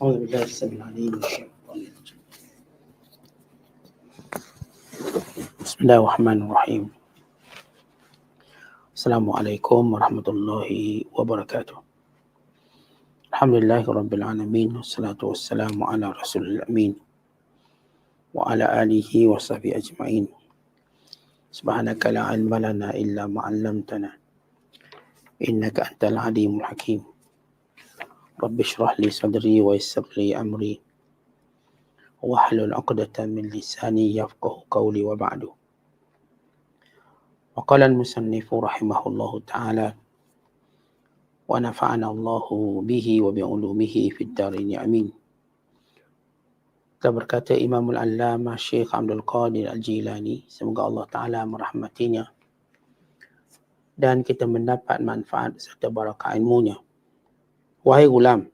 أعوذ بالله السميع العليم. بسم الله الرحمن الرحيم. السلام عليكم ورحمة الله وبركاته. الحمد لله رب العالمين والصلاة والسلام على رسول الأمين وعلى آله وصحبه أجمعين. سبحانك لا علم لنا إلا ما علمتنا إنك أنت العليم الحكيم. رب اشرح لي صدري ويسر لي أمري واحلل عقدة من لساني يفقه قولي وبعد وقال المصنف رحمه الله تعالى ونفعنا الله به وبعلومه في الدارين أمين Kita berkata Imamul Allamah Syekh Abdul Qadir Al-Jilani semoga Allah Taala merahmatinya dan kita mendapat manfaat serta barakah ilmunya. Wahai gulam,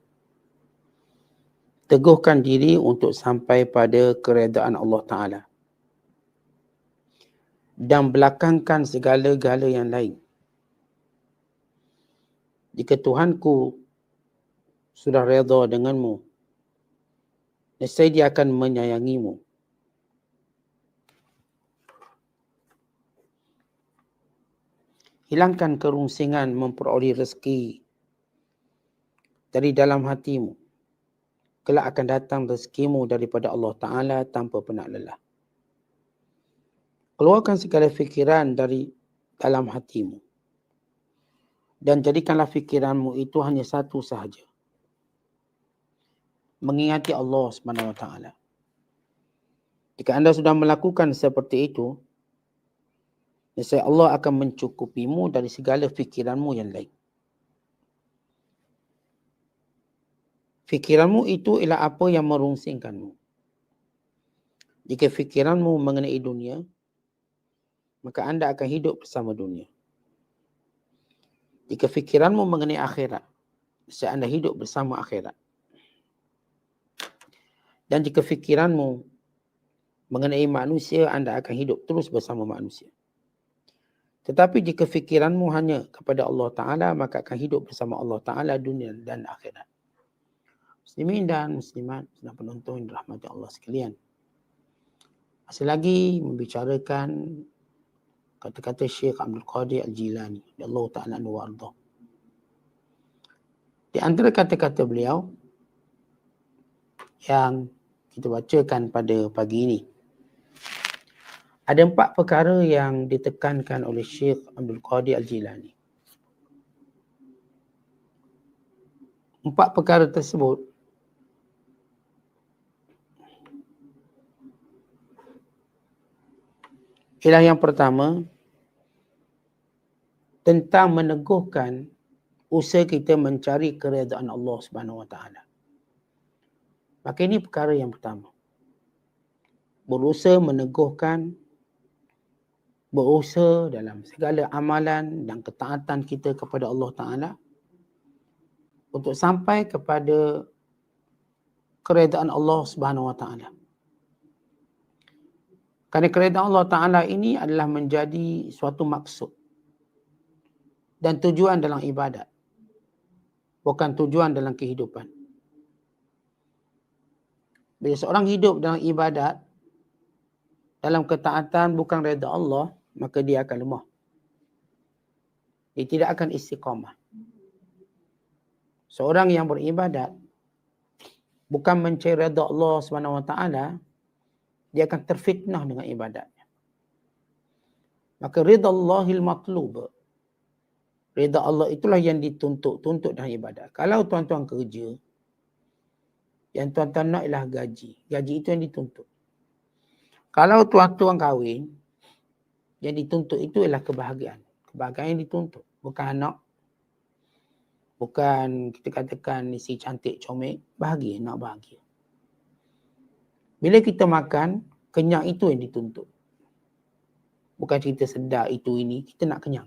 teguhkan diri untuk sampai pada keredaan Allah Ta'ala dan belakangkan segala-gala yang lain. Jika Tuhanku sudah redha denganmu, nescaya dia akan menyayangimu. Hilangkan kerungsingan memperoleh rezeki dari dalam hatimu. Kelak akan datang rezekimu daripada Allah Ta'ala tanpa penat lelah. Keluarkan segala fikiran dari dalam hatimu. Dan jadikanlah fikiranmu itu hanya satu sahaja mengingati Allah Taala. Jika anda sudah melakukan seperti itu, nescaya Allah akan mencukupimu dari segala fikiranmu yang lain. Fikiranmu itu ialah apa yang merungsingkanmu. Jika fikiranmu mengenai dunia, maka anda akan hidup bersama dunia. Jika fikiranmu mengenai akhirat, nescaya anda hidup bersama akhirat. Dan jika fikiranmu mengenai manusia, anda akan hidup terus bersama manusia. Tetapi jika fikiranmu hanya kepada Allah Ta'ala, maka akan hidup bersama Allah Ta'ala dunia dan akhirat. Muslimin dan muslimat dan penonton rahmat Allah sekalian. Masih lagi membicarakan kata-kata Syekh Abdul Qadir Al-Jilani. Allah Ta'ala wa ardah. Di antara kata-kata beliau yang kita bacakan pada pagi ini. Ada empat perkara yang ditekankan oleh Syekh Abdul Qadir Al-Jilani. Empat perkara tersebut ialah yang pertama tentang meneguhkan usaha kita mencari keredaan Allah Subhanahu Wa Taala. Maka ini perkara yang pertama. Berusaha meneguhkan berusaha dalam segala amalan dan ketaatan kita kepada Allah Ta'ala untuk sampai kepada keredaan Allah Subhanahu Wa Ta'ala. Kerana keredaan Allah Ta'ala ini adalah menjadi suatu maksud dan tujuan dalam ibadat. Bukan tujuan dalam kehidupan. Bila seorang hidup dalam ibadat, dalam ketaatan bukan reda Allah, maka dia akan lemah. Dia tidak akan istiqamah. Seorang yang beribadat, bukan mencari reda Allah SWT, dia akan terfitnah dengan ibadatnya. Maka reda Allahil matlub. Reda Allah itulah yang dituntut-tuntut dalam ibadat. Kalau tuan-tuan kerja, yang tuan-tuan nak ialah gaji. Gaji itu yang dituntut. Kalau tuan-tuan kahwin, yang dituntut itu ialah kebahagiaan. Kebahagiaan yang dituntut. Bukan anak. Bukan kita katakan si cantik comel. Bahagia, nak bahagia. Bila kita makan, kenyang itu yang dituntut. Bukan cerita sedar itu ini, kita nak kenyang.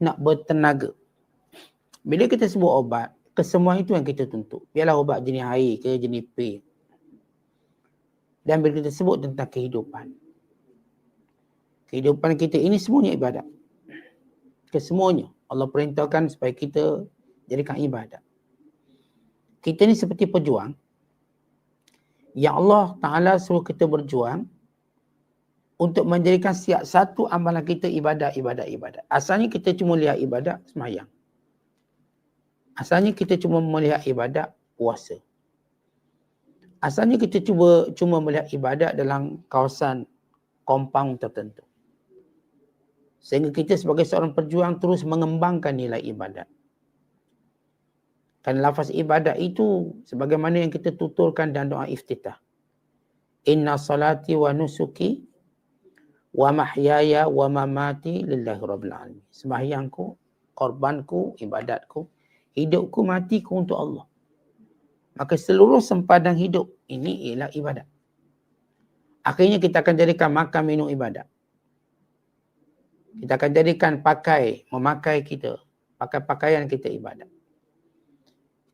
Nak bertenaga. Bila kita sebut obat, kesemua itu yang kita tuntut. Biarlah ubat jenis air ke jenis pil. Dan bila kita sebut tentang kehidupan. Kehidupan kita ini semuanya ibadat. Kesemuanya. Allah perintahkan supaya kita jadikan ibadat. kita ni seperti pejuang yang Allah Ta'ala suruh kita berjuang untuk menjadikan setiap satu amalan kita ibadat, ibadat, ibadat. Asalnya kita cuma lihat ibadat semayang. Asalnya kita cuma melihat ibadat puasa. Asalnya kita cuba cuma melihat ibadat dalam kawasan kompang tertentu. Sehingga kita sebagai seorang perjuang terus mengembangkan nilai ibadat. Dan lafaz ibadat itu sebagaimana yang kita tuturkan dalam doa iftitah. Inna salati wa nusuki wa mahyaya wa mamati lillahi rabbil alamin. Sembahyangku, korbanku, ibadatku, hidupku, matiku untuk Allah. Maka seluruh sempadan hidup ini ialah ibadat. Akhirnya kita akan jadikan makan minum ibadat. Kita akan jadikan pakai, memakai kita, pakai pakaian kita ibadat.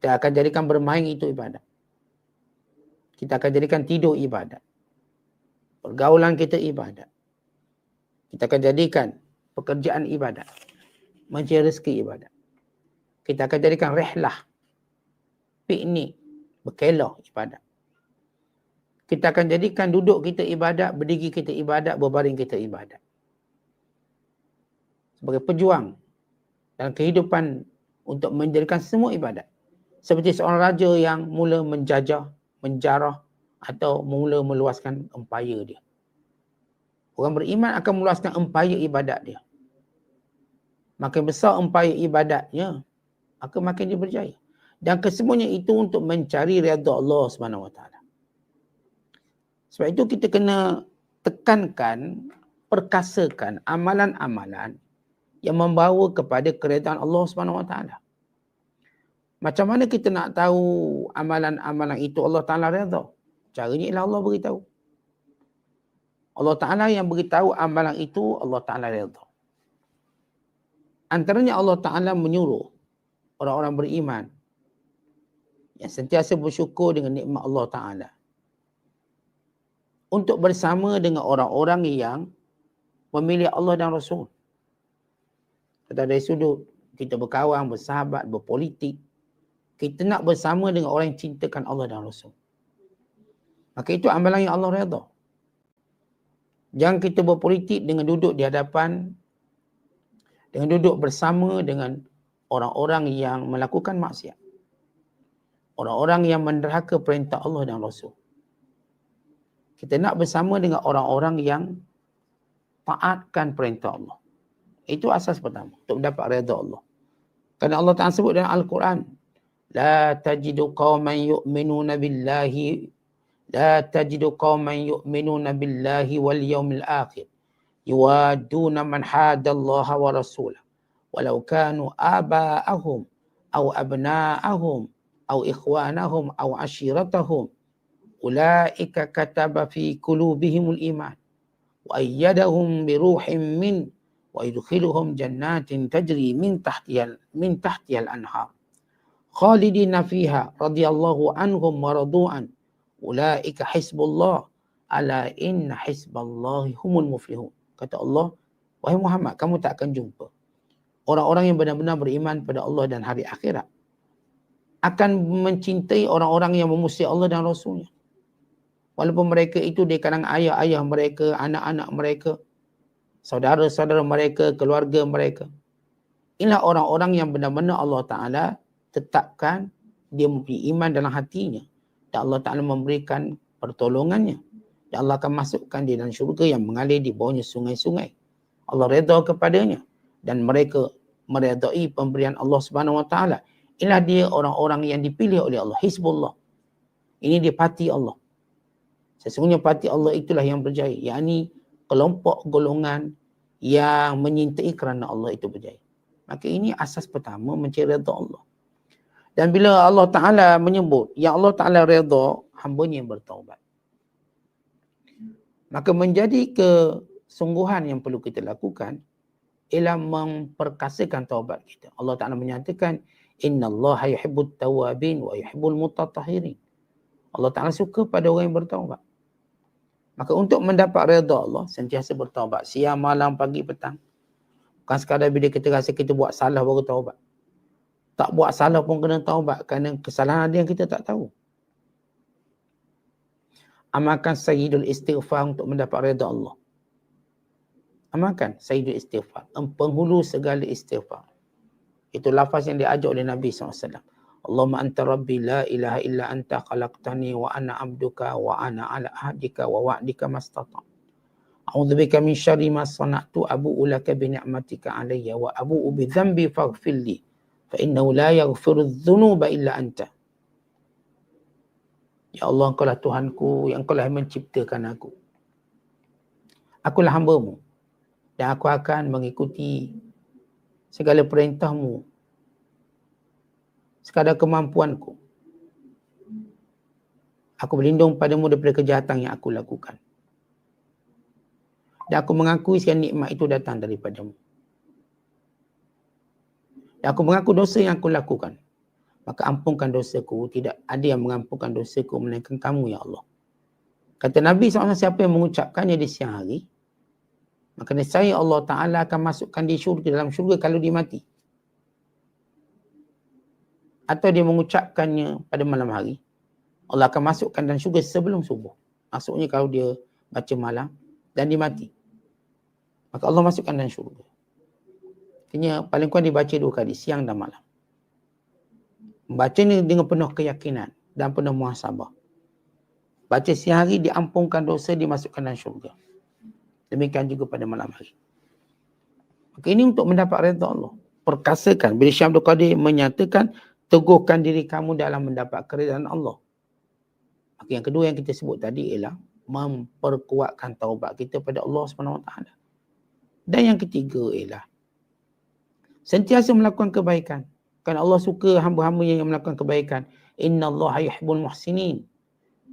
Kita akan jadikan bermain itu ibadat. Kita akan jadikan tidur ibadat. Pergaulan kita ibadat. Kita akan jadikan pekerjaan ibadat. Mencari rezeki ibadat. Kita akan jadikan rehlah. Piknik. Berkelah ibadat. Kita akan jadikan duduk kita ibadat, berdiri kita ibadat, berbaring kita ibadat. Sebagai pejuang dalam kehidupan untuk menjadikan semua ibadat seperti seorang raja yang mula menjajah, menjarah atau mula meluaskan empayar dia. Orang beriman akan meluaskan empayar ibadat dia. Makin besar empayar ibadatnya, maka makin dia berjaya. Dan kesemuanya itu untuk mencari redha Allah Taala. Sebab itu kita kena tekankan, perkasakan amalan-amalan yang membawa kepada keredaan Allah Taala. Macam mana kita nak tahu amalan-amalan itu Allah Ta'ala redha? Caranya ialah Allah beritahu. Allah Ta'ala yang beritahu amalan itu Allah Ta'ala redha. Antaranya Allah Ta'ala menyuruh orang-orang beriman yang sentiasa bersyukur dengan nikmat Allah Ta'ala untuk bersama dengan orang-orang yang memilih Allah dan Rasul. Kata dari sudut kita berkawan, bersahabat, berpolitik, kita nak bersama dengan orang yang cintakan Allah dan Rasul. Maka itu amalan yang Allah redha. Jangan kita berpolitik dengan duduk di hadapan dengan duduk bersama dengan orang-orang yang melakukan maksiat. Orang-orang yang menderhaka perintah Allah dan Rasul. Kita nak bersama dengan orang-orang yang taatkan perintah Allah. Itu asas pertama untuk mendapat redha Allah. Kerana Allah Ta'ala sebut dalam Al-Quran, لا تجد قوما يؤمنون بالله لا تجد قوما يؤمنون بالله واليوم الآخر يوادون من حاد الله ورسوله. ولو كانوا آباءهم أو أبناءهم أو إخوانهم أو عشيرتهم أولئك كتب في قلوبهم الإيمان وأيدهم بروح من ويدخلهم جنات تجري من تحتها من تحتها الأنهار. Khalidina fiha radhiyallahu anhum wa radu'an. Ulaika hisbullah ala inna hisballahi humul muflihun. Kata Allah wahai Muhammad kamu tak akan jumpa orang-orang yang benar-benar beriman pada Allah dan hari akhirat. Akan mencintai orang-orang yang memusuhi Allah dan Rasulnya. Walaupun mereka itu di kalangan ayah-ayah mereka anak-anak mereka saudara-saudara mereka keluarga mereka inilah orang-orang yang benar-benar Allah Ta'ala tetapkan dia mempunyai iman dalam hatinya. Dan Allah Ta'ala memberikan pertolongannya. Dan Allah akan masukkan dia dalam syurga yang mengalir di bawahnya sungai-sungai. Allah redha kepadanya. Dan mereka meredai pemberian Allah Subhanahu Wa Taala. Inilah dia orang-orang yang dipilih oleh Allah Hizbullah. Ini dia pati Allah. Sesungguhnya pati Allah itulah yang berjaya. Yakni kelompok golongan yang menyintai kerana Allah itu berjaya. Maka ini asas pertama mencari redha Allah dan bila Allah Ta'ala menyebut, yang Allah Ta'ala redha, hambanya yang bertaubat. Maka menjadi kesungguhan yang perlu kita lakukan, ialah memperkasakan taubat kita. Allah Ta'ala menyatakan, Inna Allah yuhibbut tawabin wa yuhibbul mutatahirin. Allah Ta'ala suka pada orang yang bertaubat. Maka untuk mendapat redha Allah, sentiasa bertaubat. Siang, malam, pagi, petang. Bukan sekadar bila kita rasa kita buat salah baru taubat. Tak buat salah pun kena taubat kerana kesalahan ada yang kita tak tahu. Amalkan sayyidul istighfar untuk mendapat redha Allah. Amalkan sayyidul istighfar. Penghulu segala istighfar. Itu lafaz yang diajar oleh Nabi SAW. Allahumma anta rabbi la ilaha illa anta khalaqtani wa ana abduka wa ana ala ahdika wa wa'dika mastata. A'udzu bika min syarri ma sana'tu abu'u laka bi ni'matika alayya wa abu'u bi dhanbi faghfir innahu la yaghfiru dhunuba illa anta. Ya Allah, engkau lah Tuhanku yang engkau lah menciptakan aku. Akulah hambamu dan aku akan mengikuti segala perintahmu sekadar kemampuanku. Aku berlindung padamu daripada kejahatan yang aku lakukan. Dan aku mengakui sekian nikmat itu datang daripadamu. Dan aku mengaku dosa yang aku lakukan. Maka ampunkan dosaku. Tidak ada yang mengampunkan dosaku melainkan kamu ya Allah. Kata Nabi SAW siapa yang mengucapkannya di siang hari. Maka saya Allah Ta'ala akan masukkan di syurga dalam syurga kalau dia mati atau dia mengucapkannya pada malam hari, Allah akan masukkan dalam syurga sebelum subuh. Maksudnya kalau dia baca malam dan dia mati. Maka Allah masukkan dalam syurga. Kena paling kurang dibaca dua kali, siang dan malam. Baca ni dengan penuh keyakinan dan penuh muhasabah. Baca siang hari diampunkan dosa, dimasukkan dalam syurga. Demikian juga pada malam hari. Maka ini untuk mendapat redha Allah. Perkasakan. Bila Syekh Abdul Qadir menyatakan teguhkan diri kamu dalam mendapat keridhaan Allah. Maka yang kedua yang kita sebut tadi ialah memperkuatkan taubat kita pada Allah SWT. Dan yang ketiga ialah sentiasa melakukan kebaikan. Kerana Allah suka hamba-hamba yang melakukan kebaikan. Inna Allah yuhibbul muhsinin.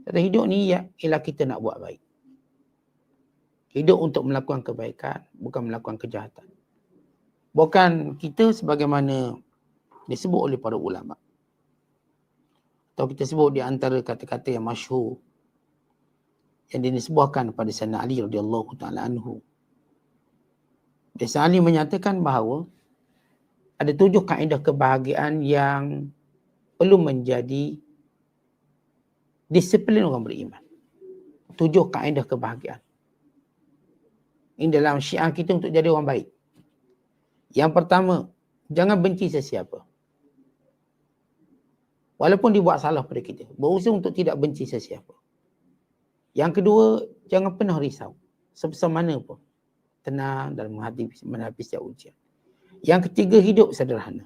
Kata hidup ni ya, ialah kita nak buat baik. Hidup untuk melakukan kebaikan, bukan melakukan kejahatan. Bukan kita sebagaimana disebut oleh para ulama. Atau kita sebut di antara kata-kata yang masyhur yang dinisbahkan kepada Sayyidina Ali radhiyallahu taala anhu. Sayyidina Ali menyatakan bahawa ada tujuh kaedah kebahagiaan yang perlu menjadi disiplin orang beriman. Tujuh kaedah kebahagiaan. Ini dalam syiar kita untuk jadi orang baik. Yang pertama, jangan benci sesiapa. Walaupun dia buat salah pada kita. Berusaha untuk tidak benci sesiapa. Yang kedua, jangan pernah risau. Sebesar mana pun. Tenang dalam menghadapi, menghadapi setiap ujian. Yang ketiga, hidup sederhana.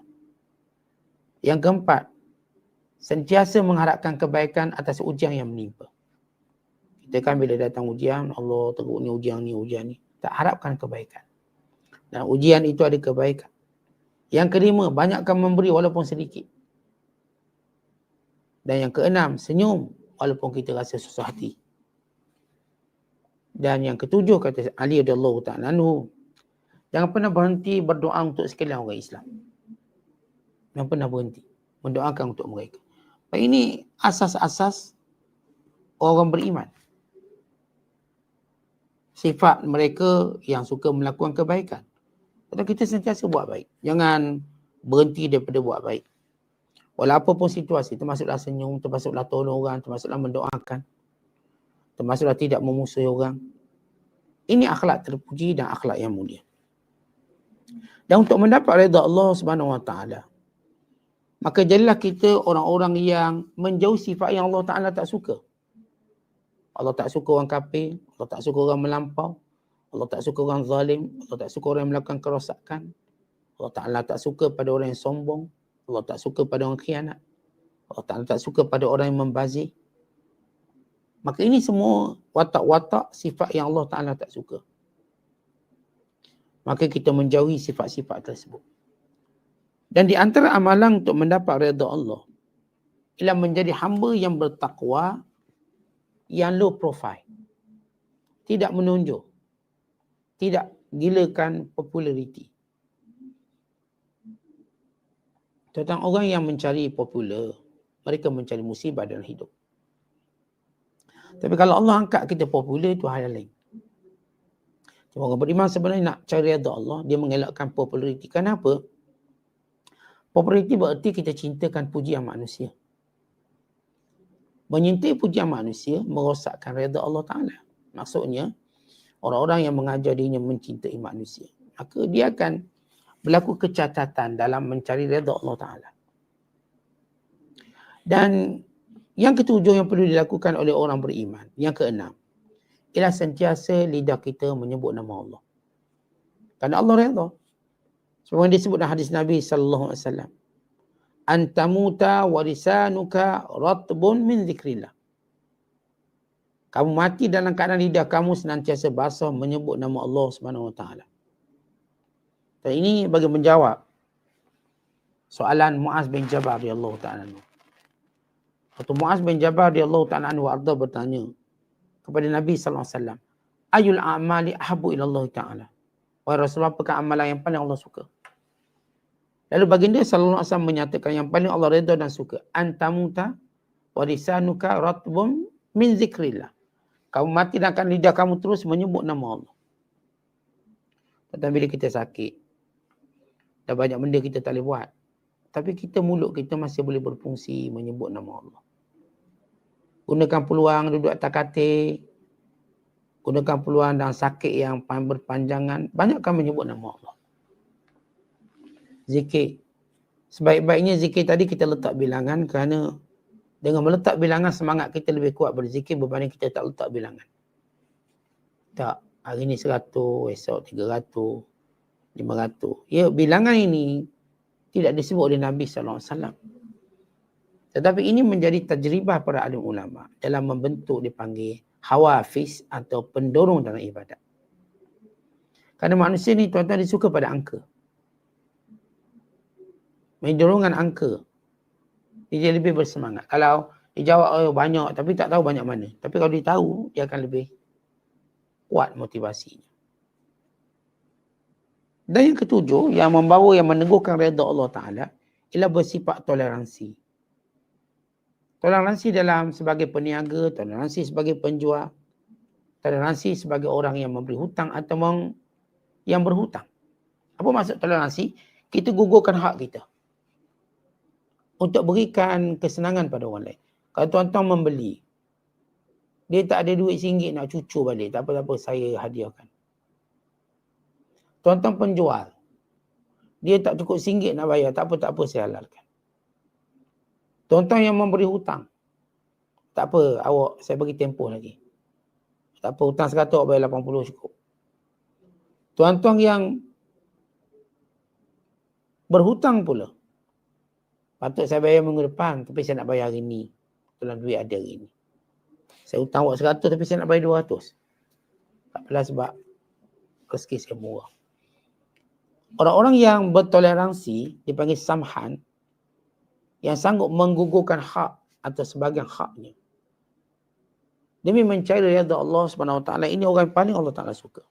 Yang keempat, sentiasa mengharapkan kebaikan atas ujian yang menimpa. Kita kan bila datang ujian, Allah teruk ni ujian ni, ujian ni. Tak harapkan kebaikan. Dan ujian itu ada kebaikan. Yang kelima, banyakkan memberi walaupun sedikit. Dan yang keenam, senyum walaupun kita rasa susah hati. Dan yang ketujuh kata Ali radhiyallahu ta'ala anhu, jangan pernah berhenti berdoa untuk sekalian orang Islam. Jangan pernah berhenti mendoakan untuk mereka. Dan ini asas-asas orang beriman. Sifat mereka yang suka melakukan kebaikan. Tapi kita sentiasa buat baik. Jangan berhenti daripada buat baik. Walau apapun situasi, termasuklah senyum, termasuklah tolong orang, termasuklah mendoakan. Termasuklah tidak memusuhi orang. Ini akhlak terpuji dan akhlak yang mulia. Dan untuk mendapat reda Allah Subhanahu Wa Taala, maka jadilah kita orang-orang yang menjauh sifat yang Allah Taala tak suka. Allah tak suka orang kafir, Allah tak suka orang melampau, Allah tak suka orang zalim, Allah tak suka orang yang melakukan kerosakan. Allah Taala tak suka pada orang yang sombong, Allah tak suka pada orang khianat. Allah tak, tak suka pada orang yang membazir. Maka ini semua watak-watak sifat yang Allah Ta'ala tak suka. Maka kita menjauhi sifat-sifat tersebut. Dan di antara amalan untuk mendapat redha Allah ialah menjadi hamba yang bertakwa yang low profile. Tidak menunjuk. Tidak gilakan populariti. tentang orang yang mencari popular, mereka mencari musibah dalam hidup. Tapi kalau Allah angkat kita popular, itu hal yang lain. Orang beriman sebenarnya nak cari redha Allah, dia mengelakkan populariti. Kenapa? Populariti bererti kita cintakan pujian manusia. Menyintai pujian manusia merosakkan reda Allah Ta'ala. Maksudnya, orang-orang yang mengajar dirinya mencintai manusia. Maka dia akan berlaku kecacatan dalam mencari reda Allah Ta'ala. Dan yang ketujuh yang perlu dilakukan oleh orang beriman. Yang keenam. Ialah sentiasa lidah kita menyebut nama Allah. Kerana Allah reda. Sebab yang disebut dalam hadis Nabi sallallahu alaihi wasallam. Antamuta warisanuka ratbun min zikrillah. Kamu mati dalam keadaan lidah kamu senantiasa basah menyebut nama Allah Subhanahu wa taala. Dan ini bagi menjawab soalan Muaz bin Jabal radhiyallahu taala Waktu Muaz bin Jabal radhiyallahu ta'ala anhu bertanya kepada Nabi sallallahu alaihi wasallam, "Ayul a'mali ahabbu ila Allah ta'ala?" Wahai Rasulullah, apakah amalan yang paling Allah suka? Lalu baginda sallallahu alaihi wasallam menyatakan yang paling Allah redha dan suka, antamuta wa lisanuka ratbum min zikrillah. Kamu mati dan akan lidah kamu terus menyebut nama Allah. Tetapi bila kita sakit, dah banyak benda kita tak boleh buat. Tapi kita mulut kita masih boleh berfungsi menyebut nama Allah. Gunakan peluang duduk atas katil. Gunakan peluang dan sakit yang berpanjangan. Banyakkan menyebut nama Allah. Zikir. Sebaik-baiknya zikir tadi kita letak bilangan kerana dengan meletak bilangan semangat kita lebih kuat berzikir berbanding kita tak letak bilangan. Tak. Hari ni 100, esok 300, 500. Ya, bilangan ini tidak disebut oleh Nabi wasallam. Tetapi ini menjadi tajribah para alim ulama dalam membentuk dipanggil hawafiz atau pendorong dalam ibadat. Kerana manusia ni tuan-tuan disuka pada angka. Mendorongan angka. Dia lebih bersemangat. Kalau dia jawab oh, banyak tapi tak tahu banyak mana. Tapi kalau dia tahu, dia akan lebih kuat motivasinya. Dan yang ketujuh, yang membawa yang meneguhkan reda Allah Ta'ala ialah bersifat toleransi. Toleransi dalam sebagai peniaga, toleransi sebagai penjual, toleransi sebagai orang yang memberi hutang atau meng, yang berhutang. Apa maksud toleransi? Kita gugurkan hak kita. Untuk berikan kesenangan pada orang lain. Kalau tuan-tuan membeli, dia tak ada duit singgit nak cucu balik. Tak apa-apa saya hadiahkan. Tuan-tuan penjual. Dia tak cukup singgit nak bayar. Tak apa, tak apa saya halalkan. Tuan-tuan yang memberi hutang. Tak apa, awak saya bagi tempoh lagi. Tak apa, hutang 100 awak bayar 80 cukup. Tuan-tuan yang berhutang pula. Patut saya bayar minggu depan tapi saya nak bayar hari ni. Tuan duit ada hari ni. Saya hutang awak 100 tapi saya nak bayar 200. Tak apalah sebab rezeki saya murah. Orang-orang yang bertoleransi dipanggil samhan yang sanggup menggugurkan hak atau sebagian haknya. Demi mencari reda Allah Subhanahu Wa Taala ini orang paling Allah Taala suka.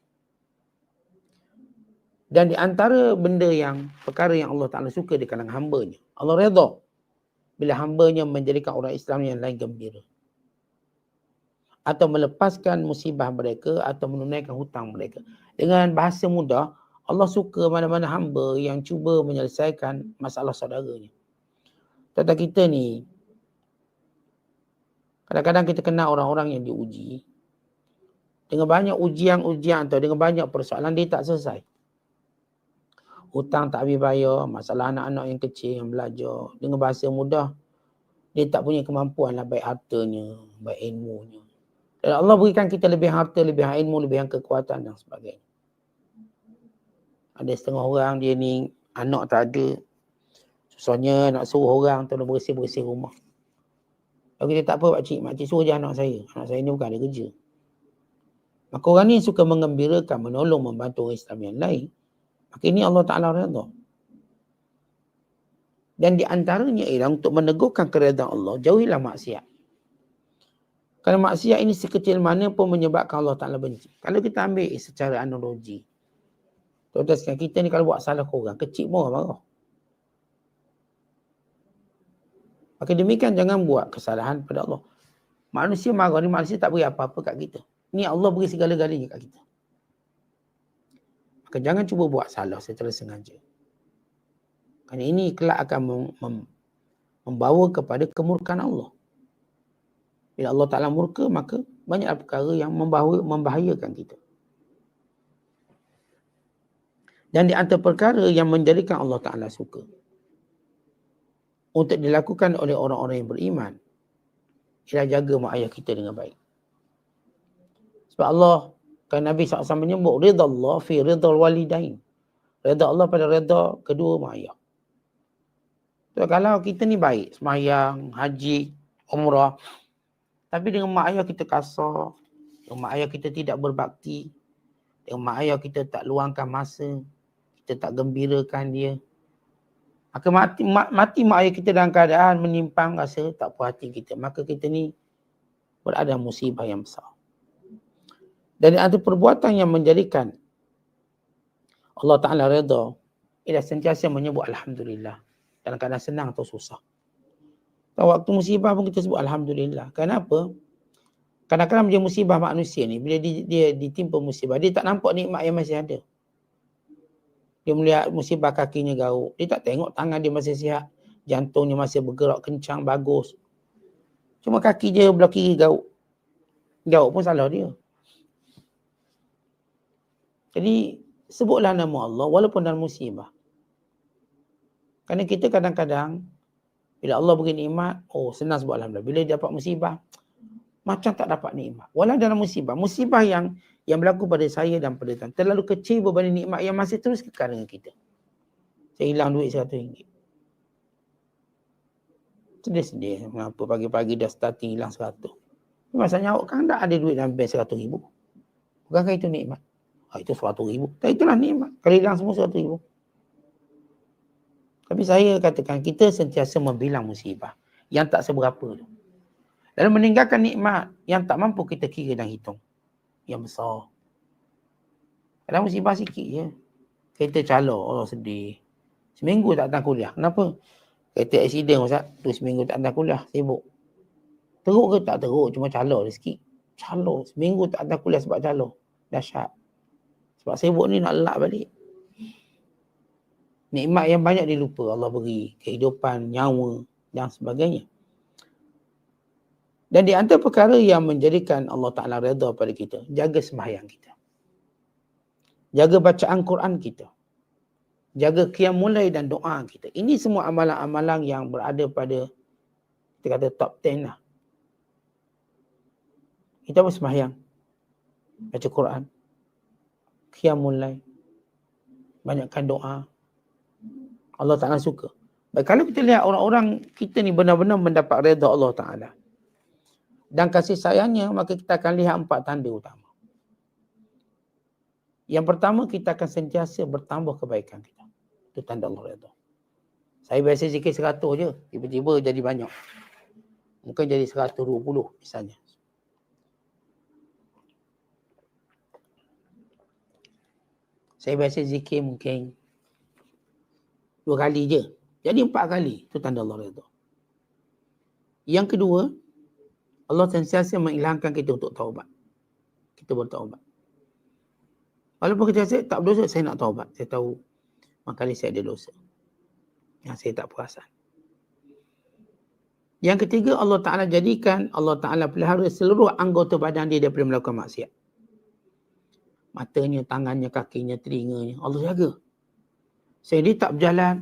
Dan di antara benda yang perkara yang Allah Taala suka di kalangan hamba-Nya, Allah redha bila hamba-Nya menjadikan orang Islam yang lain gembira. Atau melepaskan musibah mereka atau menunaikan hutang mereka. Dengan bahasa mudah, Allah suka mana-mana hamba yang cuba menyelesaikan masalah saudaranya. Tentang kita ni, kadang-kadang kita kenal orang-orang yang diuji. Dengan banyak ujian-ujian atau dengan banyak persoalan, dia tak selesai. Hutang tak habis bayar, masalah anak-anak yang kecil yang belajar. Dengan bahasa mudah, dia tak punya kemampuan lah baik hartanya, baik ilmunya. Dan Allah berikan kita lebih harta, lebih ilmu, lebih kekuatan dan sebagainya. Ada setengah orang dia ni anak tak ada. Susahnya nak suruh orang tolong bersih-bersih rumah. Kalau kita tak apa pakcik, makcik suruh je anak saya. Anak saya ni bukan ada kerja. Maka orang ni suka mengembirakan, menolong, membantu orang Islam yang lain. Maka ini Allah Ta'ala redha. Dan di antaranya ialah untuk meneguhkan keredaan Allah, jauhilah maksiat. Kerana maksiat ini sekecil mana pun menyebabkan Allah Ta'ala benci. Kalau kita ambil secara analogi, Tuan-tuan kita ni kalau buat salah korang, kecil pun orang marah. Maka demikian jangan buat kesalahan pada Allah. Manusia marah ni, manusia tak beri apa-apa kat kita. Ni Allah beri segala-galanya kat kita. Maka jangan cuba buat salah secara sengaja. Kerana ini kelak akan mem- mem- membawa kepada kemurkaan Allah. Bila Allah Ta'ala murka, maka banyak perkara yang membahayakan kita. Dan di antara perkara yang menjadikan Allah Ta'ala suka untuk dilakukan oleh orang-orang yang beriman ialah jaga mak ayah kita dengan baik. Sebab Allah, kan Nabi SAW menyebut, Ridha Allah fi ridha walidain. Ridha Allah pada ridha kedua mak ayah. So, kalau kita ni baik, semayang, haji, umrah, tapi dengan mak ayah kita kasar, dengan mak ayah kita tidak berbakti, dengan mak ayah kita tak luangkan masa, kita tak gembirakan dia, maka mati, mati mak ayah kita dalam keadaan menyimpang rasa tak puas hati kita. Maka kita ni berada musibah yang besar. Dan ada perbuatan yang menjadikan Allah Ta'ala redha ialah sentiasa menyebut Alhamdulillah dalam keadaan senang atau susah. Dan waktu musibah pun kita sebut Alhamdulillah. Kenapa? Kadang-kadang dia musibah manusia ni, bila dia, dia ditimpa musibah, dia tak nampak nikmat yang masih ada. Dia melihat musibah kakinya gauk. Dia tak tengok tangan dia masih sihat. Jantungnya masih bergerak kencang, bagus. Cuma kaki dia belah kiri gauk. Gauk pun salah dia. Jadi sebutlah nama Allah walaupun dalam musibah. Kerana kita kadang-kadang bila Allah beri nikmat, oh senang sebut Alhamdulillah. Bila dapat musibah, macam tak dapat nikmat. Walau dalam musibah. Musibah yang yang berlaku pada saya dan pada tuan. Terlalu kecil berbanding nikmat yang masih terus kekal dengan kita. Saya hilang duit seratus ringgit. Sedih-sedih. Mengapa pagi-pagi dah starting hilang seratus. Masalahnya awak kan tak ada duit dalam bank seratus ribu. Bukankah itu nikmat? Oh, itu seratus ribu. Tapi itulah nikmat. Kalau hilang semua seratus ribu. Tapi saya katakan kita sentiasa membilang musibah yang tak seberapa tu. Lalu meninggalkan nikmat yang tak mampu kita kira dan hitung. Yang besar. Kadang musibah sikit je. Kereta calor, Allah sedih. Seminggu tak datang kuliah. Kenapa? Kereta accident Ustaz. Tu seminggu tak datang kuliah. Sibuk. Teruk ke tak teruk? Cuma calor sikit. Calor. Seminggu tak datang kuliah sebab calor. Dahsyat. Sebab sibuk ni nak lelak balik nikmat yang banyak dilupa Allah beri kehidupan nyawa dan sebagainya dan di antara perkara yang menjadikan Allah Ta'ala redha pada kita jaga sembahyang kita. Jaga bacaan Quran kita. Jaga qiyam mulai dan doa kita. Ini semua amalan-amalan yang berada pada kita kata top 10 lah. Kita pun sembahyang? Baca Quran. Qiyam mulai. Banyakkan doa. Allah Ta'ala suka. Baik, kalau kita lihat orang-orang kita ni benar-benar mendapat reda Allah Ta'ala. Dan kasih sayangnya, maka kita akan lihat empat tanda utama. Yang pertama, kita akan sentiasa bertambah kebaikan kita. Itu tanda Allah reda. Saya biasa zikir seratus je, tiba-tiba jadi banyak. Mungkin jadi seratus dua puluh misalnya. Saya biasa zikir mungkin Dua kali je. Jadi empat kali. Itu tanda Allah redha. Yang kedua, Allah sentiasa mengilhamkan kita untuk taubat. Kita bertaubat. Walaupun kita rasa tak berdosa, saya nak taubat. Saya tahu makali saya ada dosa. Yang saya tak perasan. Yang ketiga, Allah Ta'ala jadikan Allah Ta'ala pelihara seluruh anggota badan dia daripada melakukan maksiat. Matanya, tangannya, kakinya, telinganya. Allah jaga. Sehingga dia tak berjalan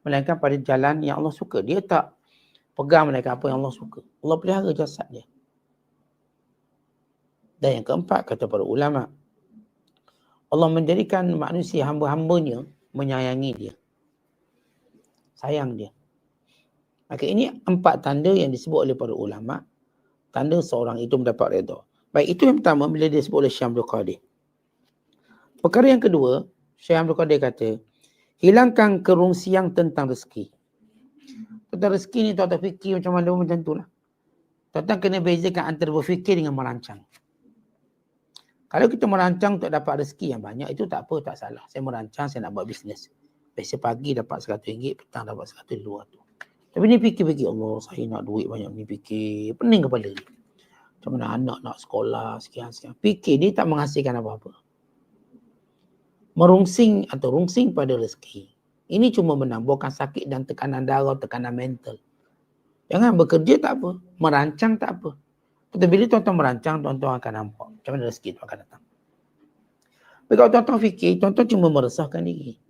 melainkan pada jalan yang Allah suka. Dia tak pegang melainkan apa yang Allah suka. Allah pelihara jasad dia. Dan yang keempat kata para ulama, Allah menjadikan manusia hamba-hambanya menyayangi dia. Sayang dia. Maka ini empat tanda yang disebut oleh para ulama. Tanda seorang itu mendapat redha. Baik, itu yang pertama bila dia sebut oleh Syamdul Qadir. Perkara yang kedua, Syekh Abdul Qadir kata, hilangkan kerungsian tentang rezeki. Tentang rezeki ni tuan-tuan fikir macam mana macam tu lah. Tuan-tuan kena bezakan antara berfikir dengan merancang. Kalau kita merancang untuk dapat rezeki yang banyak, itu tak apa, tak salah. Saya merancang, saya nak buat bisnes. Biasa pagi dapat RM100, petang dapat RM100, tu. Tapi ni fikir-fikir, Allah saya nak duit banyak ni fikir. Pening kepala ni. Macam mana anak nak sekolah, sekian-sekian. Fikir dia tak menghasilkan apa-apa merungsing atau rungsing pada rezeki. Ini cuma menambahkan sakit dan tekanan darah, tekanan mental. Jangan bekerja tak apa. Merancang tak apa. Tapi bila tuan-tuan merancang, tuan-tuan akan nampak. Macam mana rezeki tu akan datang. Tapi kalau tuan-tuan fikir, tuan-tuan cuma meresahkan diri.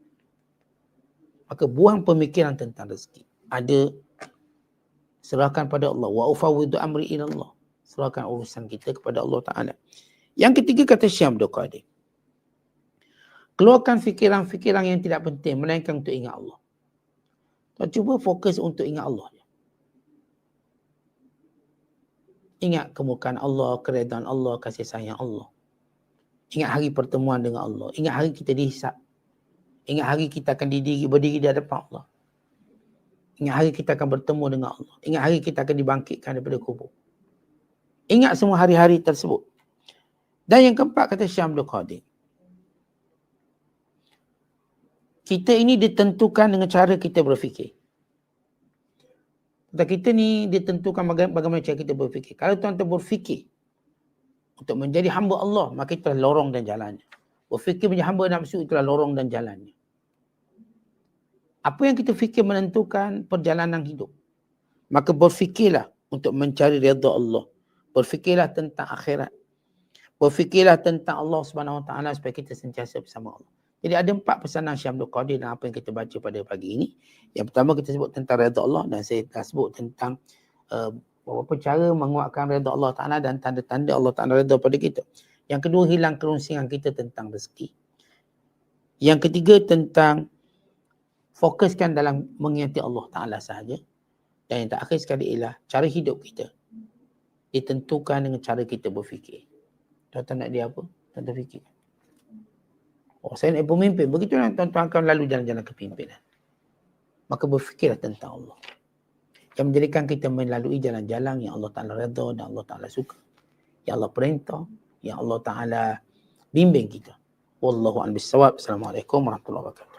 Maka buang pemikiran tentang rezeki. Ada serahkan pada Allah. Wa ufawwidu amri ila Allah. Serahkan urusan kita kepada Allah Ta'ala. Yang ketiga kata Syam Abdul Qadir. Keluarkan fikiran-fikiran yang tidak penting melainkan untuk ingat Allah. Tuan cuba fokus untuk ingat Allah. Ingat kemukaan Allah, keredaan Allah, kasih sayang Allah. Ingat hari pertemuan dengan Allah. Ingat hari kita dihisap. Ingat hari kita akan didiri, berdiri di hadapan Allah. Ingat hari kita akan bertemu dengan Allah. Ingat hari kita akan dibangkitkan daripada kubur. Ingat semua hari-hari tersebut. Dan yang keempat kata Syam Abdul Qadir kita ini ditentukan dengan cara kita berfikir. Kata kita ni ditentukan bagaimana cara kita berfikir. Kalau tuan-tuan berfikir untuk menjadi hamba Allah, maka itulah lorong dan jalannya. Berfikir menjadi hamba nafsu itulah lorong dan jalannya. Apa yang kita fikir menentukan perjalanan hidup. Maka berfikirlah untuk mencari redha Allah. Berfikirlah tentang akhirat. Berfikirlah tentang Allah Subhanahu Wa Taala supaya kita sentiasa bersama Allah. Jadi ada empat pesanan Syam Abdul Qadir dan apa yang kita baca pada pagi ini. Yang pertama kita sebut tentang redha Allah dan saya dah sebut tentang uh, beberapa cara menguatkan redha Allah Ta'ala dan tanda-tanda Allah Ta'ala redha pada kita. Yang kedua hilang kerunsingan kita tentang rezeki. Yang ketiga tentang fokuskan dalam mengingati Allah Ta'ala sahaja. Dan yang terakhir sekali ialah cara hidup kita ditentukan dengan cara kita berfikir. Tuan-tuan nak dia apa? Tuan-tuan fikir. Oh, saya nak pemimpin. Begitulah tuan-tuan akan lalu jalan-jalan kepimpinan. Maka berfikirlah tentang Allah. Yang menjadikan kita melalui jalan-jalan yang Allah Ta'ala redha dan Allah Ta'ala suka. Yang Allah perintah. Yang Allah Ta'ala bimbing kita. Wallahu a'lam bishawab. Assalamualaikum warahmatullahi wabarakatuh.